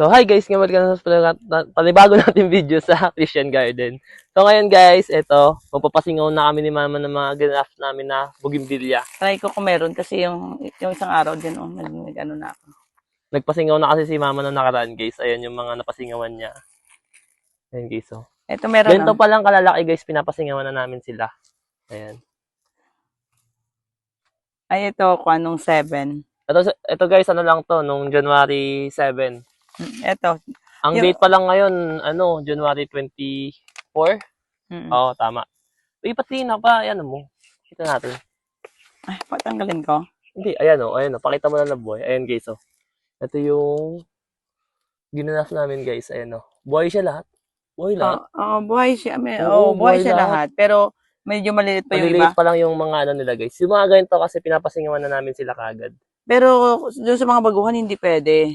So, hi guys, ngayon balik na sa na- panibago natin video sa Christian Garden. So, ngayon guys, ito, magpapasingaw na kami ni Mama ng mga ginaf namin na bugimbilya. Try ko kung meron kasi yung, yung isang araw din, oh, nag, nag ano na ako. Nagpasingaw na kasi si Mama nung nakaraan guys. Ayan yung mga napasingawan niya. Ayan guys, oh. Ito meron Ganito na. pa lang kalalaki guys, pinapasingawan na namin sila. Ayan. Ay, ito, kung anong 7. Ito, ito guys, ano lang to, nung January 7. Ito. Ang Yung- date pa lang ngayon, ano, January 24? Mm. Oo, tama. Uy, pati na pa, ayan mo. Kita natin. Ay, patanggalin ko. Hindi, ayan o, ayan o. Pakita mo na na boy. Ayan guys o. Ito yung ginanap namin guys. Ayan o. Buhay siya lahat. Buhay lahat. Oo, oh, buhay siya. May, Oo, oh, buhay buhay siya lahat. lahat. Pero, medyo maliit pa yung iba. Maliliit pa lang yung mga ano nila guys. Yung mga ganito kasi pinapasingawan na namin sila kagad. Pero, doon sa mga baguhan, hindi pwede.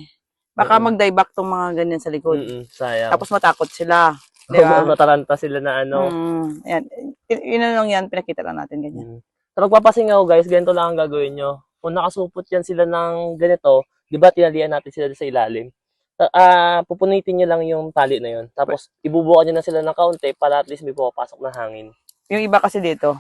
Baka mag-die back tong mga ganyan sa likod. Mm sayang. Tapos matakot sila. Di ba? Mataranta sila na ano. Mm, yan. Y- Yun na lang yan, pinakita lang natin ganyan. Mm. So, magpapasingaw guys, ganito lang ang gagawin nyo. Kung nakasupot yan sila ng ganito, di ba tinalian natin sila sa ilalim? Ah, pupunitin nyo lang yung tali na yun. Tapos, ibubukan nyo na sila ng kaunti para at least may pumapasok na hangin. Yung iba kasi dito,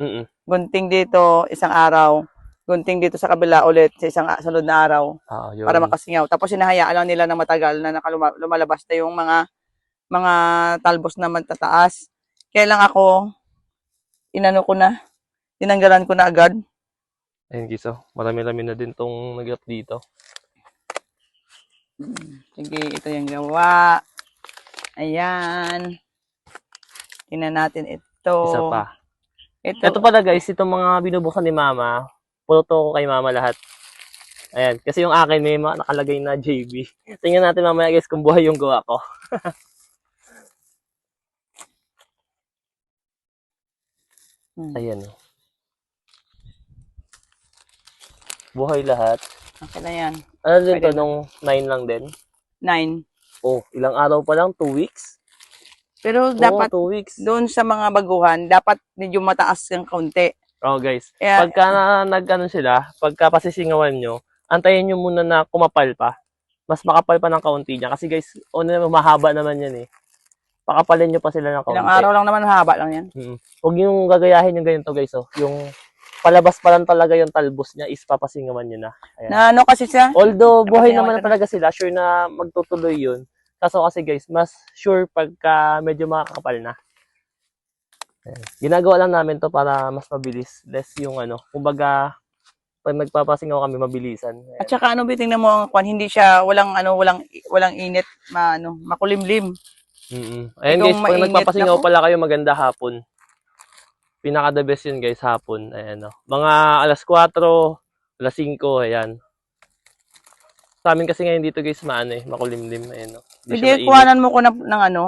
Mm gunting dito isang araw, gunting dito sa kabila ulit sa isang sunod na araw Ah, yun. para makasingaw. Tapos hinahayaan lang nila ng matagal na lumalabas na yung mga mga talbos na matataas. Kaya lang ako, inano ko na, tinanggalan ko na agad. Ayun, Kiso. Marami-rami na din tong nag dito. Sige, ito yung gawa. Ayan. Tingnan natin ito. Isa pa. Ito. Ito pala guys, itong mga binubuksan ni Mama, puluto ko kay Mama lahat. Ayan, kasi yung akin may ma- nakalagay na JB. Tingnan natin mamaya guys kung buhay yung gawa ko. Hmm. Ayan. oh. Buhay lahat. Okay na yan. Ano din to, nung 9 lang din? Nine. Oh, ilang araw pa lang? 2 weeks? Pero Dapat dapat 2 weeks. doon sa mga baguhan, dapat medyo mataas yung kaunti. Oh, guys. Kaya, Pagka na, nag ano sila, pagka pasisingawan nyo, antayin nyo muna na kumapal pa. Mas makapal pa ng kaunti niya. Kasi guys, ano naman, mahaba naman yan eh. Pakapalin nyo pa sila ng kaunti. ilang araw lang naman, haba lang yan. Mm. Huwag yung gagayahin yung ganito guys. Oh. Yung palabas pa lang talaga yung talbos niya is papasingawan nyo na. Ayan. Na ano kasi siya? Although buhay naman na. talaga sila, sure na magtutuloy yun. Kaso kasi guys, mas sure pagka medyo makakapal na. Ayan. Ginagawa lang namin to para mas mabilis. Less yung ano, kumbaga, pag nagpapasingaw kami, mabilisan. Ayan. At saka ano, bitingnan mo ang kwan, hindi siya, walang ano, walang, walang init, ma, ano, makulimlim. Mm-mm. Ayan Itong guys, pag nagpapasingaw na pala kayo, maganda hapon. Pinaka the best yun guys, hapon. Ayan o. Mga alas 4, alas 5, ayan. Sa amin kasi ngayon dito guys, maano eh, makulimlim. Ayan o. Hindi Hindi, kuhanan mo ko na, ng ano,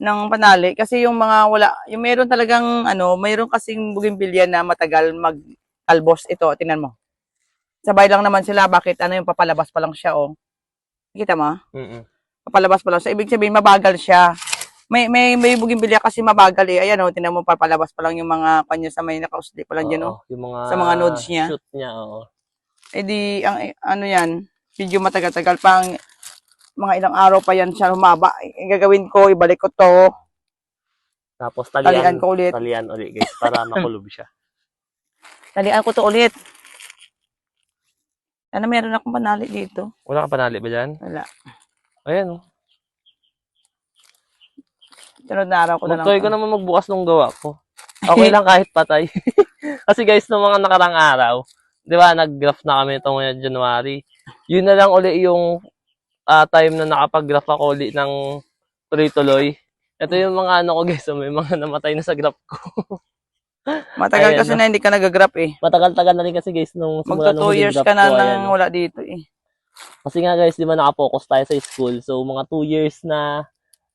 ng panali. Kasi yung mga wala, yung meron talagang, ano, mayroon kasing bugimbilya na matagal mag albos. Ito, tingnan mo. Sabay lang naman sila, bakit ano yung papalabas pa lang siya, oh. Kita mo? Mm-mm. papalabas pa lang. So, ibig sabihin, mabagal siya. May, may, may bugimbilya kasi mabagal eh. Ayan o, tinan mo, papalabas pa lang yung mga kanya sa may nakausli pa lang dyan o. Oo, yung mga, Sa mga nodes niya. Shoot niya, oo. Eh di, ang, eh, ano yan, medyo matagal-tagal pang mga ilang araw pa yan siya humaba. Eh, gagawin ko, ibalik ko to, Tapos talian talian, ko ulit. talian ulit guys, para makulob siya. Talian ko to ulit. Ano, meron akong panali dito. Wala ka panali ba dyan? Wala. Ayan o. Sunod na araw ko na lang. Ko naman magbukas nung gawa ko. Okay lang kahit patay. Kasi guys, nung mga nakarang araw, di ba, nag-graph na kami itong January. Yun na lang uli yung ah, time na nakapag-graph ako uli ng tuloy-tuloy. Ito yung mga ano ko guys, may mga namatay na sa graph ko. Matagal Ayan, kasi na hindi ka nag-grab eh. Matagal-tagal na rin kasi guys nung simula Magto nung 2 huling years ka na ko, nang wala dito eh. Kasi nga guys, di ba nakapokus tayo sa school. So mga 2 years na,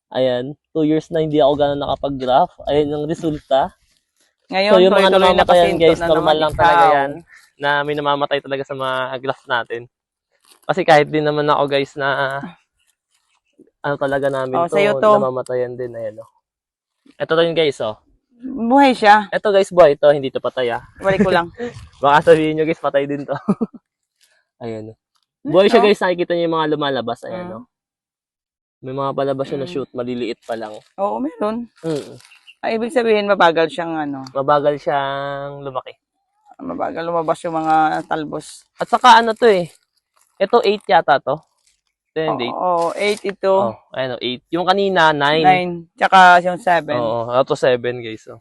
ayan, 2 years na hindi ako gano'n nakapag-graph. Ayan yung resulta. Ngayon, So yung mga na namamatayan pasinto guys, na normal lang talaga yan. Na may namamatay talaga sa mga graph natin. Kasi kahit din naman ako guys na ano talaga namin Oh, to, sa'yo to. namamatayan din. Ayan o. Ito rin guys oh. Buhay siya. Ito guys boy, ito hindi to patay ah. Balik ko lang. Baka sabihin nyo guys, patay din to. Ayan o. Buhay siya guys, nakikita niyo yung mga lumalabas. Ayan, Mm. no? May mga palabas siya na Mm. shoot, maliliit pa lang. Oo, meron. Mm. Ay, ibig sabihin, mabagal siyang ano, Mabagal siyang lumaki. mabagal lumabas yung mga talbos. At saka ano to eh. Ito 8 yata to. Ito yung date. Oo, 8 ito, Oh, ayan o, 8. Yung kanina, 9. 9, tsaka yung 7. Oo, ito 7 guys. Oh.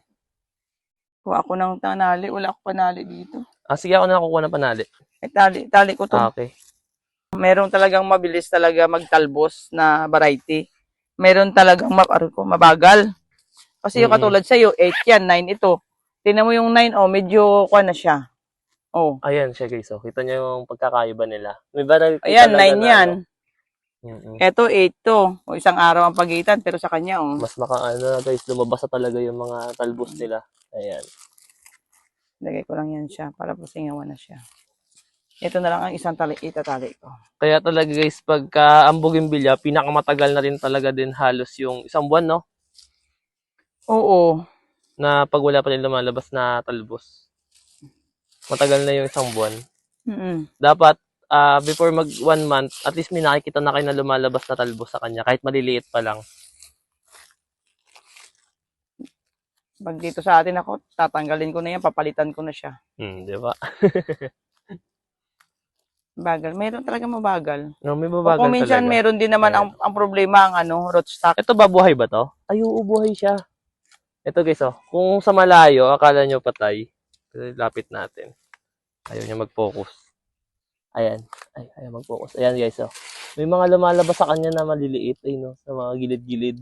Kuha ako ng tanali, wala ako panali dito. Ah, sige ako na nakukuha ng panali. Ay, tali, tali ko to. Ah, okay. Meron talagang mabilis talaga magtalbos na variety. Meron talagang ma ano ko, mabagal. Kasi yung katulad sa'yo, 8 yan, 9 ito. Tingnan mo yung 9, oh, medyo kuha na siya. Oh. Ayan siya guys. Oh. Kita niyo yung pagkakaiba nila. May variety Ayan, talaga 9 na, yan. ano. Mm-mm. Ito, 8 to. O, isang araw ang pagitan, pero sa kanya, oh. Mas naka, ano na guys, lumabas na talaga yung mga talbos nila. Ayan. Lagay ko lang yan siya para pasingawan na siya. Ito na lang ang isang tali, itatali ko. Kaya talaga guys, pagka ang bougainvillea, pinakamatagal na rin talaga din halos yung isang buwan, no? Oo. Na pag wala pa rin lumalabas na talbos. Matagal na yung isang buwan. Mm Dapat, ah, before mag one month, at least may nakikita na kayo na lumalabas na talbos sa kanya, kahit maliliit pa lang. Pag dito sa atin ako, tatanggalin ko na yan, papalitan ko na siya. Hmm, di ba? Bagal. Meron talaga mabagal. No, may O babagal kung minsan talaga. meron din naman ang, ang problema ang ano, rootstock. Ito ba buhay ba to? Ay, oo, buhay siya. Ito guys, oh. Kung sa malayo, akala nyo patay. Lapit natin. Ayaw niya mag-focus. Ayan. Ay, ayaw mag-focus. Ayan guys, oh. May mga lumalabas sa kanya na maliliit. Ay, no. Sa mga gilid-gilid.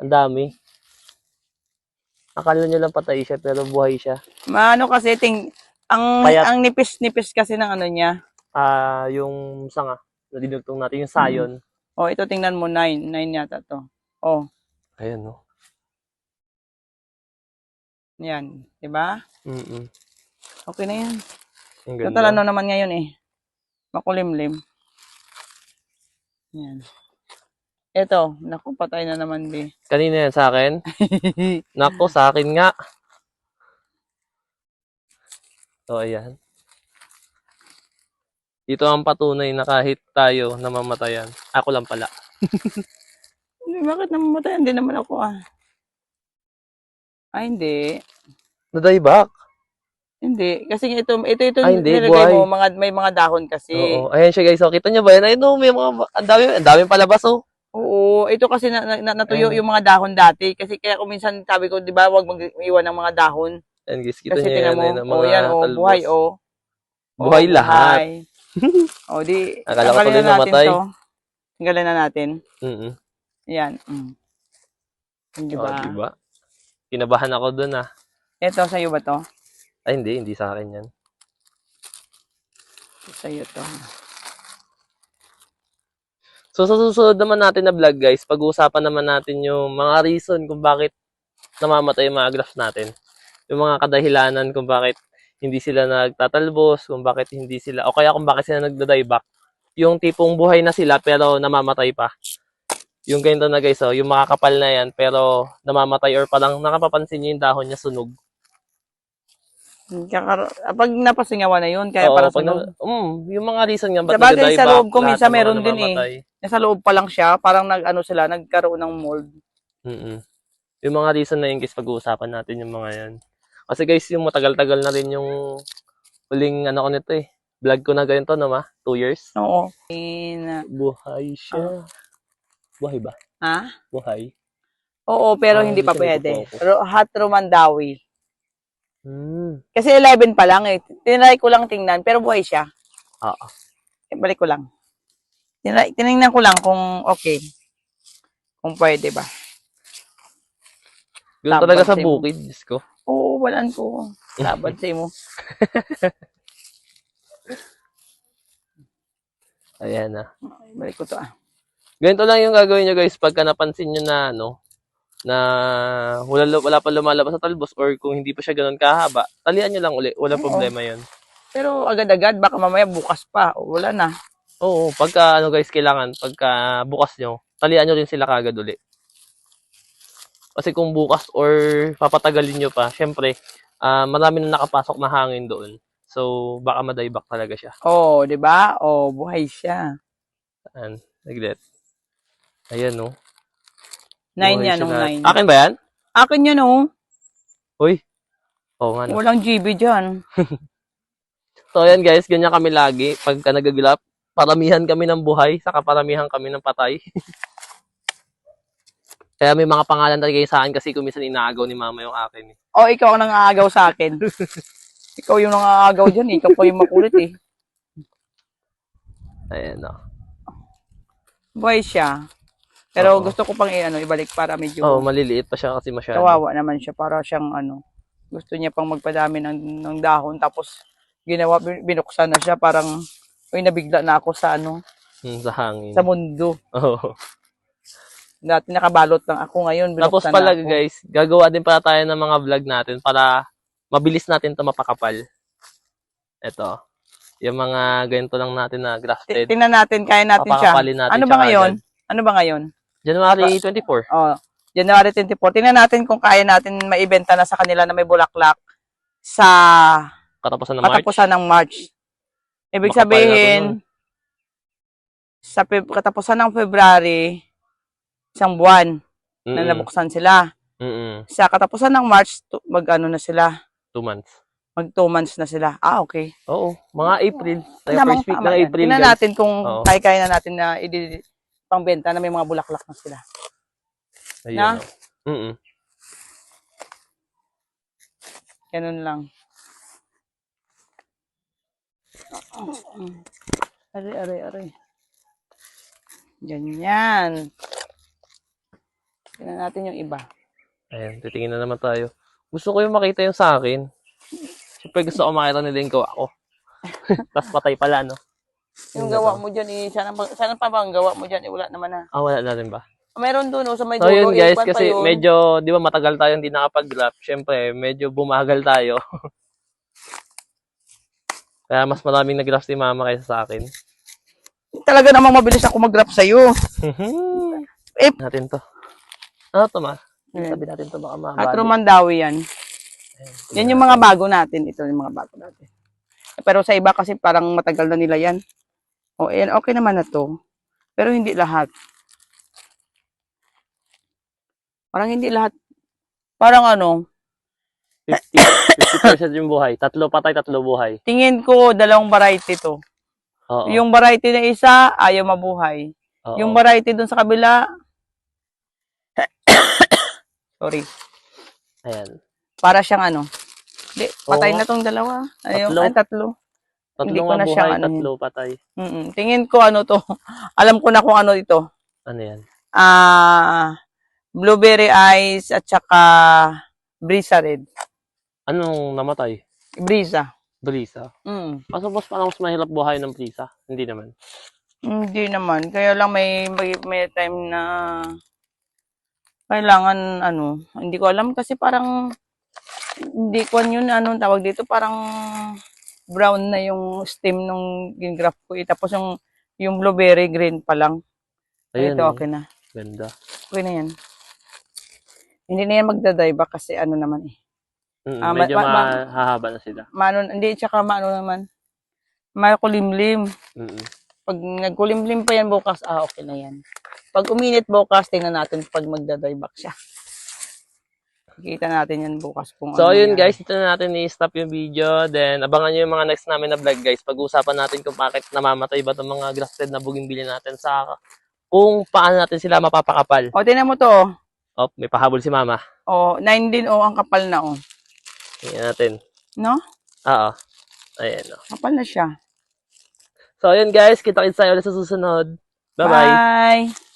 Ang dami. Akala nyo lang patay siya, pero buhay siya. Maano kasi ting ang ang nipis-nipis kasi ng ano niya. Ah, yung sanga. Na dinugtong natin, yung sayon. Oh, ito tingnan mo 9, 9 yata to. Oh, Ayan, no. Yan, 'di ba? Mm-mm. Okay na 'yan. Ang Total ganda. ano naman ngayon eh. Makulimlim. Yan. Ito, naku, patay na naman, be. Kanina yan sa akin. Nako, sa akin nga. So, ayan. Dito ang patunay na kahit tayo namamatayan. Ako lang pala. Bakit namamatay? Hindi naman ako ah. Ay, hindi. Naday back. Hindi. Kasi ito, ito, ito, Ay, hindi, nilagay buhay. mo, mga, may mga dahon kasi. Oo. Ayan siya guys. So, kita niyo ba yan? Ayun, oh, may mga, ang dami, ang daming palabas, oh. Oo, ito kasi na, na, natuyo Ayun. yung mga dahon dati. Kasi kaya kung minsan sabi ko, di ba, wag mag-iwan ng mga dahon. Ayan guys, kita Kasi niyo yan. Ayun, ang oh, mga yan, oh, talbos. buhay, oh. Buhay Oh, lahat. buhay. oh, di, Akala ko tuloy na natin to. Tanggalin na natin. Mm-mm. Yan. Mm. Di Oh, ba? diba? Kinabahan ako dun, ah. Ito, sa'yo ba to? Ay, hindi. Hindi sa akin yan. Sa'yo to. So sa susunod naman natin na vlog guys, pag-uusapan naman natin yung mga reason kung bakit namamatay yung mga graphs natin. Yung mga kadahilanan kung bakit hindi sila nagtatalbos, kung bakit hindi sila, o kaya kung bakit sila nagda-dieback. Yung tipong buhay na sila pero namamatay pa. Yung ganito na guys, oh, yung makakapal na yan pero namamatay or parang nakapapansin nyo yung dahon niya sunog. Kakaro- ah, pag napasingawan na yun, kaya Oo, para pag sunog. na- mm, yung mga reason nga ba't Sabagay, sa nagda-dieback, loob ko lahat minsan ng mga meron din eh. namamatay. Nasa loob pa lang siya, parang nag, ano sila, nagkaroon ng mold. mm Yung mga reason na yun guys, pag-uusapan natin yung mga yan. Kasi guys, yung matagal-tagal na rin yung huling ano ko nito eh. Vlog ko na ganito no ma? Two years. Oo. In, Buhay siya. Buhay ba? ha? Buhay. Oo, pero Ah, hindi hindi pa siya pwede. nagpo-focus. Ro- hot Romandawi. Hmm. Kasi 11 pa lang eh. Tinry ko lang tingnan, pero buhay siya. Oo. Eh, balik ko lang. Tinry, tinignan ko lang kung okay. Kung pwede ba. Yun Tambal talaga sa sa'yo. bukid, Diyos ko. Oo, walan ko. Labad sa mo. Ayan na. Balik ko to ah. Ganito lang yung gagawin nyo guys pagka napansin nyo na ano, na wala, wala pa lumalabas sa talbos or kung hindi pa siya ganun kahaba, talian nyo lang uli. Wala Oo. problema yun. Pero agad-agad, baka mamaya bukas pa. O, wala na. Oo, pagka ano guys, kailangan, pagka bukas nyo, talian nyo rin sila kagad uli. Kasi kung bukas or papatagalin nyo pa, syempre, ah marami na nakapasok na hangin doon. So, baka madayback talaga siya. Oh, 'di ba? Oh, buhay siya. Ayan, naglet. Ayan, no. Nine yan, nung nine. Akin ba yan? Akin yan, oh. Uy. Oo nga, no. Walang GB dyan. So, ayan guys, ganyan kami lagi. Pagka nagaglap, paramihan kami ng buhay, saka paramihan kami ng patay. Kaya may mga pangalan talaga sa akin kasi kumisan inaagaw ni mama yung akin. eh. Oh, ikaw ang nangaagaw sa akin. ikaw yung nangaagaw dyan. eh. Ikaw pa yung makulit eh. Ayan, no. Buhay siya. Pero Oo. gusto ko pang i- ano, ibalik para medyo Oh, maliliit pa siya kasi masyado. kawawa naman siya. Para siyang ano, gusto niya pang magpadami ng, ng dahon. Tapos ginawa, bin- binuksan na siya. Parang, uy, nabigla na ako sa ano, Hmm, sa hangin. sa mundo. Oo. Dati nakabalot lang ako ngayon. Tapos pala na ako. guys, gagawa din pala tayo ng mga vlog natin para mabilis natin to mapakapal. Ito. Yung mga ganito lang natin na Ti- grafted. Tingnan natin, kaya natin siya. Papakapalin natin Ano siya ba ngayon? agad. Ano ba ngayon? January 24. Oh, January 24. Tingnan natin kung kaya natin maibenta na sa kanila na may bulaklak sa Katapusan ng March. katapusan ng March. Ibig na to sabihin, sa Feb- katapusan ng February, isang buwan na Mm-mm. nabuksan sila. Mm-mm. Sa katapusan ng March, mag-ano na sila, Two months. mag two months na sila. Ah, okay. Oo. Mga April. Tayo Tamang first week tama ng yan. April, Tingnan guys. natin kung Oo. kaya-kaya na natin na i pangbenta na may mga bulaklak na sila. Ayun, Na? oh. Mm-mm. Ganun lang. Aray, aray, aray. Ganyan. Tingnan natin yung iba. Ayan, titingin na naman tayo. Gusto ko yung makita yung sa akin. Siyempre gusto ko makita nila yung gawa ko. Tapos patay pala, no? Yung gawa mo dyan, eh, sana, sana pa ba ang gawa mo dyan? Eh, wala naman na. Ah, wala na rin ba? Meron doon, oh, sa may So yun guys, pa kasi yun. medyo, di ba matagal tayo hindi nakapag-graph. Siyempre, medyo bumagal tayo. Kaya mas maraming nag-graph si mama kaysa sa akin. Talaga namang mabilis ako mag-grab sa'yo. Eh, natin to. Ano to ma? Ayan. Sabi natin to baka At mahaba. Romandawi yan. Yan yung mga bago natin. Ito yung mga bago natin. Pero sa iba kasi parang matagal na nila yan. O, ayan, okay naman na to. Pero hindi lahat. Parang hindi lahat. Parang ano, 50, 50% yung buhay. Tatlo patay, tatlo buhay. tingin ko dalawang variety to. Oo. Yung variety na isa, ayaw mabuhay. Oo. Yung variety dun sa kabila, sorry, Ayan. para siyang ano. Di, patay Oo. na tong dalawa. Ayun, Tatlo? ay tatlo. Tatlo Hindi ko na siya buhay, ano tatlo patay. Mm-mm. Tingin ko ano to. Alam ko na kung ano ito. Ano yan? Ah, blueberry ice at saka brisa red. Anong namatay? Brisa. Brisa. Mm. Kaso boss, parang mas mahirap buhay ng brisa. Hindi naman. Hindi naman. Kaya lang may, may, may time na kailangan ano, hindi ko alam kasi parang hindi ko yun ano tawag dito parang brown na yung stem nung gingraph ko eh. Tapos yung yung blueberry green pa lang. Ayun. Ito okay na. Ganda. Okay na yan. Hindi na yan magdadrive kasi ano naman eh. Mm, ma- medyo ma- ma- mahahaba na sila. Maano, hindi, tsaka maano naman. Makulimlim. Mm-mm. Pag nagkulimlim pa yan bukas, ah, okay na yan. Pag uminit bukas, tingnan natin pag magda-dry back siya. Kita natin yan bukas kung So, ano yun yan. guys, ito na natin i-stop yung video. Then, abangan nyo yung mga next namin na vlog guys. Pag-uusapan natin kung bakit namamatay ba itong mga grafted na bougainvillea natin sa kung paano natin sila mapapakapal. O, tingnan mo to. oh. May pahabol si mama. O, 9 din, o, ang kapal na, o. Tingnan natin. No? Oo. Ayan. Oh. Kapal na siya. So, yun guys, kita-kits tayo ulit sa susunod. Bye-bye. Bye!